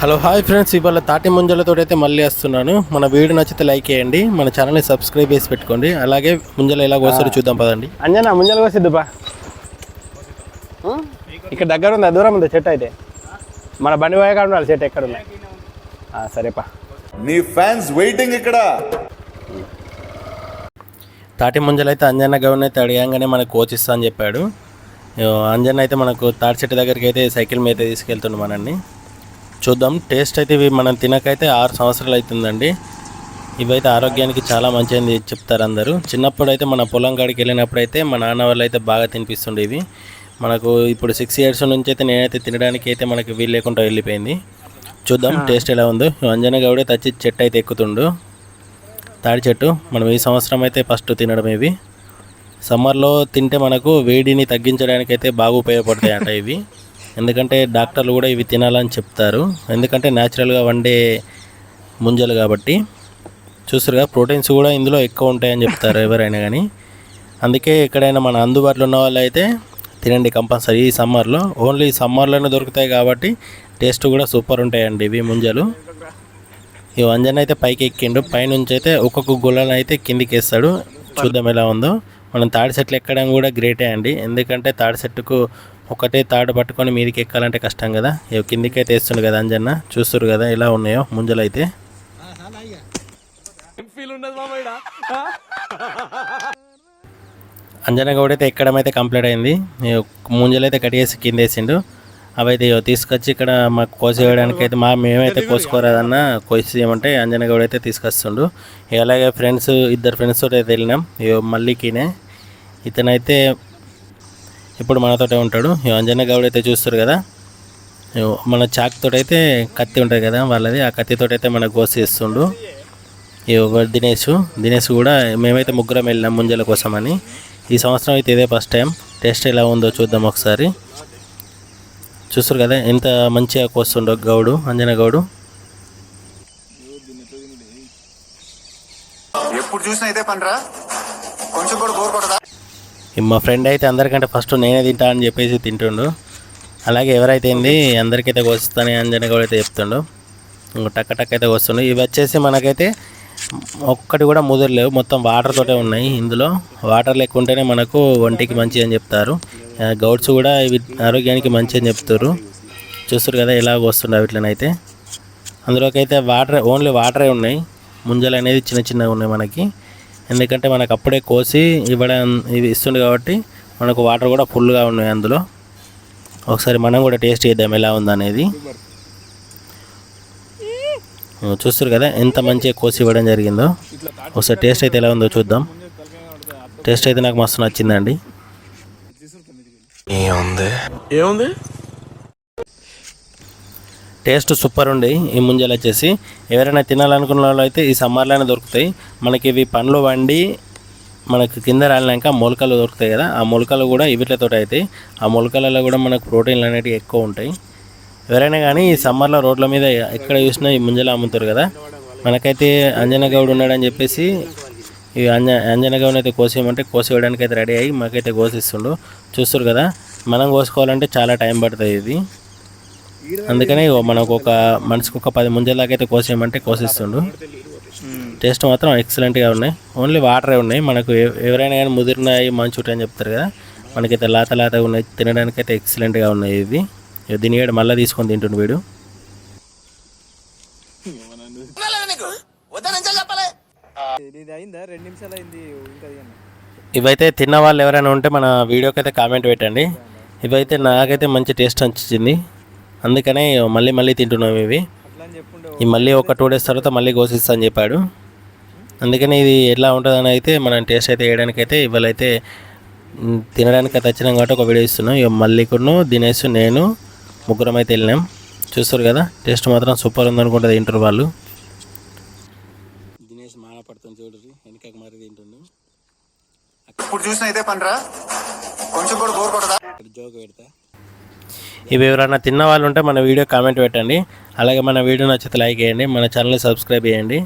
Hello hi friends. ఇవాళ తాటి ముంజలతో అయితే మళ్ళీ వస్తున్నాను. మన వీడియో నచ్చితే లైక్ చేయండి. మన ఛానల్ని సబ్స్క్రైబ్ చేసి పెట్టుకోండి. అలాగే ముంజలు ఎలా కోస్తారో చూద్దాం పదండి. అంజనా ముంజలు కోసిద్దు బా ఇక్కడ దగ్గర ఉందా? దూరం ఉందా చెట్టు అయితే? మన బండి పోయే కాడ ఉండాలి చెట్టు ఎక్కడ ఆ, సరేపా. నీ ఫ్యాన్స్ వెయిటింగ్ ఇక్కడ. తాటి ముంజలు అయితే అంజన్న గౌన్ అయితే అడిగాగానే మనకు కోచ్ ఇస్తా అని చెప్పాడు. అంజన్న అయితే మనకు తాటి చెట్టు దగ్గరికి అయితే సైకిల్ మీద తీసుకెళ్తుండు మనల్ని. చూద్దాం. టేస్ట్ అయితే ఇవి మనం తినకైతే ఆరు సంవత్సరాలు అవుతుందండి ఇవైతే ఆరోగ్యానికి చాలా మంచిది చెప్తారు అందరూ. చిన్నప్పుడు అయితే మన పొలం కాడికి వెళ్ళినప్పుడు అయితే మా నాన్న వాళ్ళు అయితే బాగా తినిపిస్తుండే ఇవి. మనకు ఇప్పుడు సిక్స్ ఇయర్స్ నుంచి అయితే నేనైతే తినడానికి అయితే మనకి వీలు లేకుండా వెళ్ళిపోయింది. చూద్దాం టేస్ట్ ఎలా ఉందో. అంజన గౌడే తచ్చి చెట్టు అయితే ఎక్కుతుండు. తాడి చెట్టు. మనం ఈ సంవత్సరం అయితే ఫస్ట్ తినడం ఇవి. సమ్మర్లో తింటే మనకు వేడిని తగ్గించడానికి అయితే బాగా ఉపయోగపడతాయి అంట ఇవి. ఎందుకంటే డాక్టర్లు కూడా ఇవి తినాలని చెప్తారు. ఎందుకంటే న్యాచురల్గా వండే ముంజలు కాబట్టి చూసారుగా ప్రోటీన్స్ కూడా ఇందులో ఎక్కువ ఉంటాయని చెప్తారు ఎవరైనా కానీ. అందుకే ఎక్కడైనా మన అందుబాటులో ఉన్న వాళ్ళు అయితే తినండి కంపల్సరీ ఈ సమ్మర్లో. ఓన్లీ సమ్మర్లోనే దొరుకుతాయి కాబట్టి టేస్ట్ కూడా సూపర్ ఉంటాయండి ఇవి ముంజలు. ఈ వంజన అయితే పైకి ఎక్కిండు. పైనుంచి అయితే ఒక్కొక్క గుళ్ళను అయితే కిందికి వేస్తాడు చూద్దాం ఎలా ఉందో. మనం తాడి చెట్లు ఎక్కడం కూడా గ్రేటే అండి. ఎందుకంటే తాడి చెట్టుకు ఒకటే తాడు పట్టుకొని మీదకి ఎక్కాలంటే కష్టం కదా. ఇవి కిందికైతే అయితే వేస్తుండు కదా అంజన్న చూస్తారు కదా ఎలా ఉన్నాయో ముంజలైతే. అంజన గౌడ్ అయితే ఎక్కడం అయితే కంప్లీట్ అయింది ముంజలైతే ముంజలు అయితే కింద వేసిండు అవైతే ఇగో తీసుకొచ్చి ఇక్కడ మాకు కోసేయడానికి అయితే మా మేమైతే కోసుకోరాదన్న కోసేయమంటే అంజన గౌడ్ అయితే తీసుకొస్తుండు. ఇక అలాగే ఫ్రెండ్స్ ఇద్దరు ఫ్రెండ్స్ తోటి అయితే వెళ్ళినాం. ఇగో మళ్ళీకినే ఇతనైతే ఇప్పుడు మనతోటే ఉంటాడు. ఈ అంజన గౌడ్ అయితే చూస్తారు కదా. మన చాక్తో అయితే కత్తి ఉంటుంది కదా వాళ్ళది. ఆ కత్తితో అయితే మనకు గోస్ చేస్తుండు. ఇగో దినేష్. దినేష్ కూడా మేమైతే ముగ్గురం వెళ్ళినాం ముంజల కోసమని. ఈ సంవత్సరం అయితే ఇదే ఫస్ట్ టైం. టేస్ట్ ఎలా ఉందో చూద్దాం ఒకసారి. చూస్తారు కదా ఎంత మంచిగా కోస్తుండో గౌడు అంజన గౌడు. ఎప్పుడు చూసినా ఇదే పనిరా? కొంచెం కూడా బోర్ కొడదా మా ఫ్రెండ్ అయితే అందరికంటే ఫస్ట్ నేనే తింటా అని చెప్పేసి తింటుండు. అలాగే ఎవరైతే ఏంది అందరికైతే కోస్తానని అంజన కూడా అయితే చెప్తుండు. టక్క టక్ అయితే వస్తుండు ఇవి వచ్చేసి మనకైతే ఒక్కటి కూడా ముదరలేవు మొత్తం వాటర్ తోటే ఉన్నాయి ఇందులో. వాటర్ లేకుంటేనే మనకు ఒంటికి మంచి అని చెప్తారు. గౌడ్స్ కూడా ఇవి ఆరోగ్యానికి మంచి అని చెప్తారు. చూస్తారు కదా ఎలా వస్తుండే వీటినైతే అందులోకి అయితే వాటర్ ఓన్లీ వాటరే ఉన్నాయి. ముంజలు అనేది చిన్న చిన్నగా ఉన్నాయి మనకి. ఎందుకంటే మనకు అప్పుడే కోసి ఇవ్వడం ఇవి ఇస్తుంది కాబట్టి మనకు వాటర్ కూడా ఫుల్గా ఉన్నాయి అందులో. ఒకసారి మనం కూడా టేస్ట్ చేద్దాం ఎలా ఉందనేది. చూస్తారు కదా ఎంత మంచిగా కోసి ఇవ్వడం జరిగిందో. ఒకసారి టేస్ట్ అయితే ఎలా ఉందో చూద్దాం. టేస్ట్ అయితే నాకు మస్తు నచ్చిందండి. ఏముంది? టేస్ట్ సూపర్ ఉండి ఈ ముంజలు వచ్చేసి ఎవరైనా తినాలనుకున్న వాళ్ళు అయితే ఈ సమ్మర్లోనే దొరుకుతాయి. మనకి ఇవి పండ్లు వండి మనకి కింద రాలినాక మొలకలు దొరుకుతాయి కదా ఆ మొలకలు కూడా ఇవిట్లతో అవుతాయి. ఆ మొలకలలో కూడా మనకు ప్రోటీన్లు అనేవి ఎక్కువ ఉంటాయి. ఎవరైనా కానీ ఈ సమ్మర్లో రోడ్ల మీద ఎక్కడ చూసినా ఈ ముంజలు అమ్ముతారు కదా. మనకైతే అంజనగౌడ్ ఉన్నాడని చెప్పేసి ఈ అంజ అంజన అయితే కోసేయమంటే కోసేయడానికి అయితే రెడీ అయ్యి మాకైతే కోసిస్తుండు. చూస్తారు కదా మనం కోసుకోవాలంటే చాలా టైం పడుతుంది ఇది. అందుకనే మనకు ఒక మనిషికి ఒక పది ముంజలాగైతే దాకా అయితే కోసేయమంటే కోసిస్తుండు. టేస్ట్ మాత్రం ఎక్సలెంట్గా ఉన్నాయి. ఓన్లీ వాటరే ఉన్నాయి. మనకు ఎవరైనా కానీ ముదిరినాయి మంచి ఉంటాయి అని చెప్తారు కదా మనకైతే లాత లాతగా ఉన్నాయి. తినడానికి అయితే ఎక్సలెంట్గా ఉన్నాయి ఇవి. దీని ఏడు మళ్ళీ తీసుకొని తింటుండు వీడు. ఇవైతే తిన్న వాళ్ళు ఎవరైనా ఉంటే మన వీడియోకి అయితే కామెంట్ పెట్టండి. ఇవైతే నాకైతే మంచి టేస్ట్ అనిపించింది. అందుకనే మళ్ళీ మళ్ళీ తింటున్నాం ఇవి. ఈ మళ్ళీ ఒక టూ డేస్ తర్వాత మళ్ళీ కోసిస్తా అని చెప్పాడు. అందుకని ఇది ఎట్లా ఉంటుందని అయితే మనం టేస్ట్ అయితే వేయడానికి అయితే ఇవాళైతే మ్, తినడానికి అయితే వచ్చినాం కాబట్టి ఒక వీడియో ఇస్తున్నాం. ఇక మల్లికును దినేష్ నేను ముగ్గురం అయితే వెళ్ళినాం. చూస్తారు కదా టేస్ట్ మాత్రం సూపర్ ఉందనుకుంటుంది తింటారు వాళ్ళు. దినేష్ మాన పడుతుంది చూడరు వెనకకి మరి తింటుండు. ఎప్పుడు చూసినా ఇదే పనిరా? కొంచెం కూడా బోర్ కొడదా? జోక్ పెడతా. ఇవి ఎవరైనా తిన్న వాళ్ళు ఉంటే మన వీడియో కామెంట్ పెట్టండి. అలాగే మన వీడియో నచ్చితే లైక్ చేయండి మన ఛానల్ని సబ్స్క్రైబ్ చేయండి.